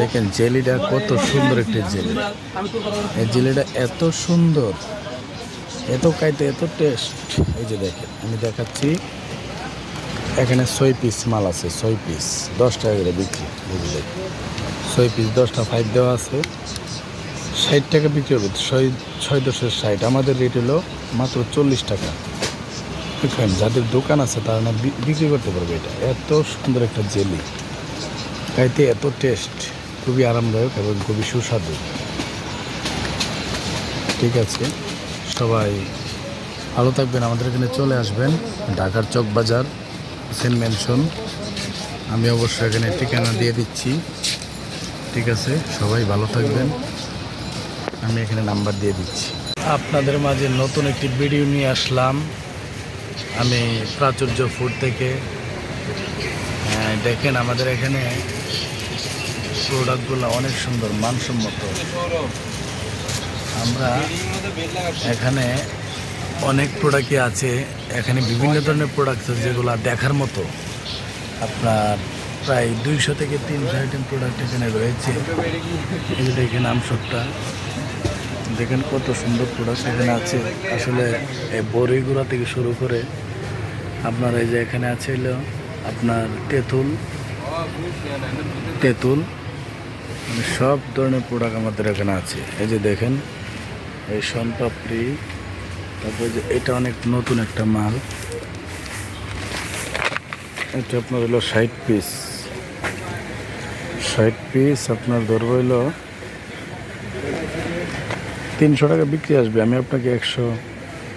দেখেন জেলিটা কত সুন্দর একটি জেলি। এই জেলিটা এত সুন্দর, এত খাইতে এত টেস্ট এই যে দেখেন, আমি দেখাচ্ছি। এখানে ছয় পিস মাল আছে, ছয় পিস দশ টাকা করে বিক্রি দেখেন। ছয় পিস দশটা ফাইভ দেওয়া আছে। ষাট টাকা বিক্রি হবে, ছয় ছয় দশের ষাট। আমাদের রেট হলো মাত্র চল্লিশ টাকা। যাদের দোকান আছে তারা না বিক্রি করতে পারবে এটা। এত সুন্দর একটা জেলি। খাইতে এত টেস্ট খুবই আরামদায়ক এবং খুবই সুস্বাদু। ঠিক আছে, সবাই ভালো থাকবেন, আমাদের এখানে চলে আসবেন, ঢাকার চক বাজার সেন্ট মেনশন আমি অবশ্যই এখানে ঠিকানা দিয়ে দিচ্ছি। ঠিক আছে, সবাই ভালো থাকবেন। আমি এখানে নাম্বার দিয়ে দিচ্ছি। আপনাদের মাঝে নতুন একটি ভিডিও নিয়ে আসলাম। আমি প্রাচুর্য ফুড থেকে দেখেন আমাদের এখানে প্রোডাক্টগুলো অনেক সুন্দর, মানসম্মত। আমরা এখানে অনেক প্রোডাক্টই আছে, এখানে বিভিন্ন ধরনের প্রোডাক্ট আছে যেগুলো দেখার মতো। আপনার প্রায় দুইশো থেকে তিনশো আইটেম প্রোডাক্ট এখানে রয়েছে। এই দেখেন আমসবটা দেখেন কত সুন্দর প্রোডাক্ট এখানে আছে। আসলে এই বড়িগুড়া থেকে শুরু করে আপনার এই যে এখানে আছে আপনার তেঁতুল তেঁতুল মানে সব ধরনের প্রোডাক্ট আমাদের এখানে আছে। এই যে দেখেন, এই সোনপাপড়ি তারপরে যে এটা অনেক নতুন একটা মাল। এটা আপনার হলো ষাট পিস ষাট পিস আপনার ধরবো হলো তিনশো টাকা বিক্রি আসবে। আমি আপনাকে একশো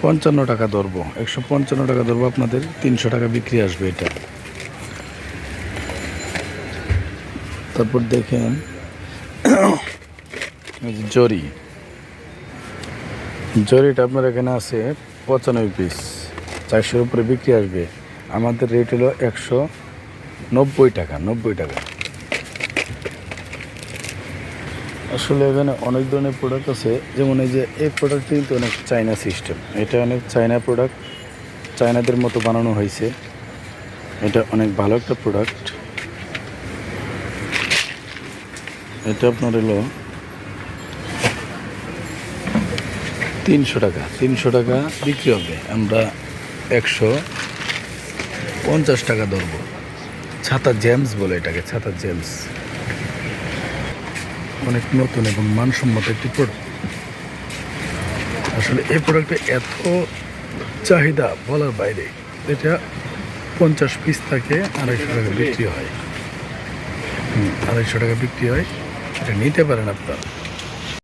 পঞ্চান্ন টাকা ধরবো। একশো পঞ্চান্ন টাকা ধরবো আপনাদের, তিনশো টাকা বিক্রি আসবে এটা। তারপর দেখেন। জরি। জরিটা আপনার এখানে আছে পঁচানব্বই পিস চারশোর উপরে বিক্রি আসবে। আমাদের রেট হলো একশো নব্বই টাকা নব্বই টাকা। আসলে এখানে অনেক ধরনের প্রোডাক্ট আছে। যেমন এই যে এই প্রোডাক্টটি কিন্তু অনেক চায়না সিস্টেম এটা অনেক চায়না প্রোডাক্ট চায়নাদের মতো বানানো হয়েছে। এটা অনেক ভালো একটা প্রোডাক্ট এটা আপনার হলো তিনশো টাকা তিনশো টাকা বিক্রি হবে। আমরা একশো পঞ্চাশ টাকা ধরবো। ছাতা জেমস বলে এটাকে, ছাতা জেমস। অনেক নতুন এবং মানসম্মত একটি প্রোডাক্ট আসলে এই প্রোডাক্টে এত চাহিদা বলার বাইরে, এটা পঞ্চাশ পিস থাকে, আড়াইশো টাকা বিক্রি হয়। আড়াইশো টাকা বিক্রি হয়। নিতে পারেন আপনারা